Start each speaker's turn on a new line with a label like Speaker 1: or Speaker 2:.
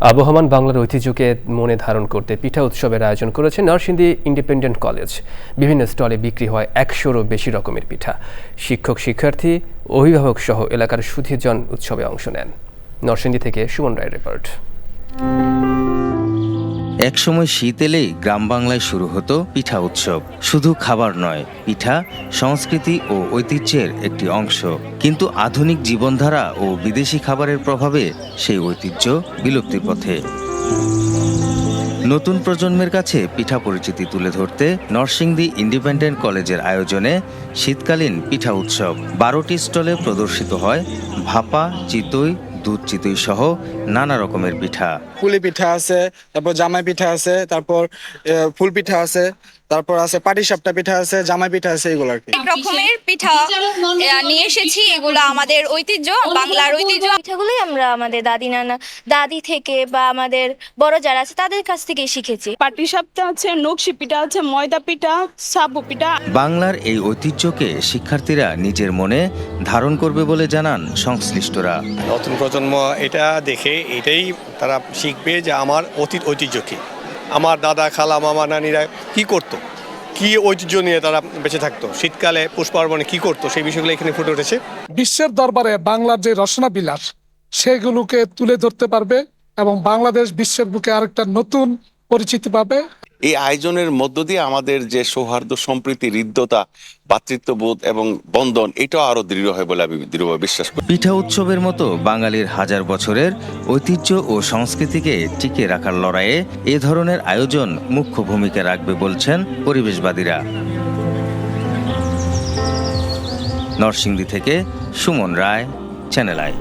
Speaker 1: আবহমান বাংলার ঐতিহ্যকে মনে ধারণ করতে পিঠা উৎসবের আয়োজন করেছে নরসিংদী ইন্ডিপেন্ডেন্ট কলেজ। বিভিন্ন স্টলে বিক্রি হয় একশোরও বেশি রকমের পিঠা। শিক্ষক, শিক্ষার্থী, অভিভাবক সহ এলাকার সুধীজন উৎসবে অংশ নেন। নরসিংদী থেকে সুমন রায় রিপোর্ট।
Speaker 2: একসময় শীত এলেই গ্রাম বাংলায় শুরু হতো পিঠা উৎসব। শুধু খাবার নয়, পিঠা সংস্কৃতি ও ঐতিহ্যের একটি অংশ। কিন্তু আধুনিক জীবনধারা ও বিদেশি খাবারের প্রভাবে সেই ঐতিহ্য বিলুপ্তির পথে। নতুন প্রজন্মের কাছে পিঠা পরিচিতি তুলে ধরতে নরসিংদী ইন্ডিপেন্ডেন্ট কলেজের আয়োজনে শীতকালীন পিঠা উৎসব বারোটি স্টলে প্রদর্শিত হয় ভাপা, চিতই দুধ, চিতই সহ নানা রকমের পিঠা।
Speaker 3: পুলি পিঠা আছে, তারপর জামাই পিঠা আছে, তারপর ফুল পিঠা আছে। তারপর আছে পাটি সাপটা পিঠা আছে জামাই পিঠা আছে এগুলো আর কি।
Speaker 4: রকমের পিঠা নিয়ে এসেছি। এগুলো আমাদের ঐতিহ্য বাংলার ঐতিহ্য।
Speaker 5: পিঠাগুলোই আমরা আমাদের দাদি নানা দাদি থেকে বা আমাদের বড় যারা আছে তাদের কাছ থেকেই শিখেছি।
Speaker 6: পাটিসাপটা আছে নকশি পিঠা আছে ময়দা পিঠা সাবু পিঠা।
Speaker 2: বাংলার এই ঐতিহ্যকে শিক্ষার্থীরা নিজের মনে ধারণ করবে বলে জানান সংশ্লিষ্টরা।
Speaker 7: নতুন প্রজন্ম এটা দেখে এটাই তারা শিখবে যে আমার অতীত ঐতিহ্য কী। আমার দাদা, খালা, মামা, নানিরা কি করত। কি ঐতিহ্য নিয়ে তারা বেঁচে থাকতো? শীতকালে পুষ্প পার্বণে কি করত? সেই বিষয়গুলো এখানে ফুটে উঠেছে।
Speaker 8: বিশ্বের দরবারে বাংলার যে রচনা বিলাস, সেগুলোকে তুলে ধরতে পারবে এবং বাংলাদেশ বিশ্বের বুকে আরেকটা নতুন পরিচিতি পাবে।
Speaker 9: এই আয়োজনের মধ্য দিয়ে আমাদের যে সৌহার্দ্য, সম্প্রীতি, হৃদ্যতা, ভাতৃত্ববোধ এবং বন্ধন, এটাও আরও দৃঢ় হয় বলে আমি দৃঢ়ভাবে বিশ্বাস করি।
Speaker 2: পিঠা উৎসবের মতো বাঙালির হাজার বছরের ঐতিহ্য ও সংস্কৃতিকে টিকে রাখার লড়াইয়ে এ ধরনের আয়োজন মুখ্য ভূমিকা রাখবে বলছেন পরিবেশবাদীরা। নরসিংদী থেকে সুমন রায় চ্যানেল আই